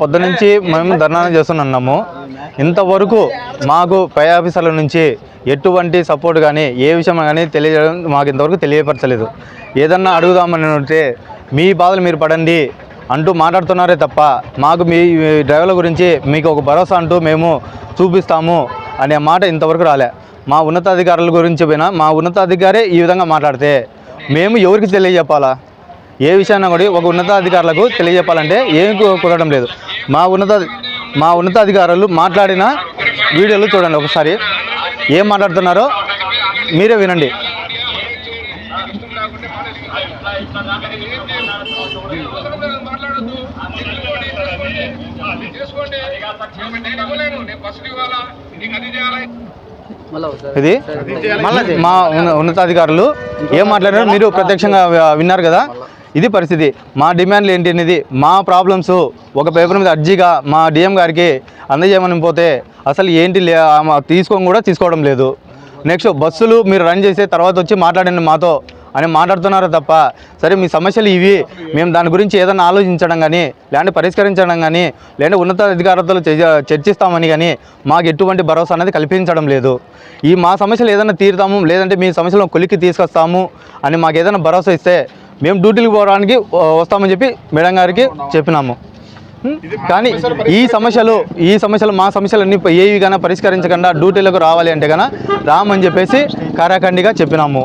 పొద్దునుంచి మేము ధర్నా చేస్తున్నాము. ఇంతవరకు మాకు పై ఆఫీసర్ల నుంచి ఎటువంటి సపోర్ట్ కానీ ఏ విషయం కానీ తెలియజేయడం మాకు ఇంతవరకు తెలియపరచలేదు. ఏదన్నా అడుగుదామని ఉంటే మీ బాధలు మీరు పడండి అంటూ మాట్లాడుతున్నారే తప్ప మాకు మీ డ్రైవర్ల గురించి మీకు ఒక భరోసా అంటూ మేము చూపిస్తాము అనే మాట ఇంతవరకు రాలే. మా ఉన్నతాధికారుల గురించి పోయినా మా ఉన్నతాధికారే ఈ విధంగా మాట్లాడితే మేము ఎవరికి తెలియజెప్పాలా? ఏ విషయాన్ని కూడా ఒక ఉన్నతాధికారులకు తెలియజెప్పాలంటే ఏం కు- కుదరడం లేదు. మా ఉన్నత మా ఉన్నతాధికారులు మాట్లాడిన వీడియోలు చూడండి ఒకసారి. ఏం మాట్లాడుతున్నారో మీరే వినండి. ఇది మా ఉన్న- ఉన్నతాధికారులు ఏం మాట్లాడారో మీరు ప్రత్యక్షంగా విన్నారు కదా. ఇది పరిస్థితి. మా డిమాండ్లు ఏంటి అనేది మా ప్రాబ్లమ్స్ ఒక పేపర్ మీద అర్జీగా మా డిఎం గారికి అందజేయమని పోతే అసలు ఏంటి లే తీసుకోని కూడా తీసుకోవడం లేదు. నెక్స్ట్ బస్సులు మీరు రన్ చేసే తర్వాత వచ్చి మాట్లాడండి మాతో అని మాట్లాడుతున్నారు తప్ప సరే మీ సమస్యలు ఇవి మేము దాని గురించి ఏదైనా ఆలోచించడం కానీ లేదంటే పరిష్కరించడం కానీ లేదంటే ఉన్నత అధికారులతో చర్చిస్తామని కానీ మాకు ఎటువంటి భరోసా అనేది కల్పించడం లేదు. ఈ మా సమస్యలు ఏదైనా తీరుతాము లేదంటే మీ సమస్యలను కొలిక్కి తీసుకొస్తాము అని మాకు ఏదైనా భరోసా ఇస్తే మేము డ్యూటీకి పోవడానికి వస్తామని చెప్పి మేడం గారికి చెప్పినాము? కానీ ఈ సమస్యలు ఈ సమస్యలు మా సమస్యలన్నీ ఏవి కన్నా పరిష్కరించకుండా డ్యూటీలకు రావాలి అంటే కన్నా రామని చెప్పేసి కారాఖండిగా చెప్పినాము.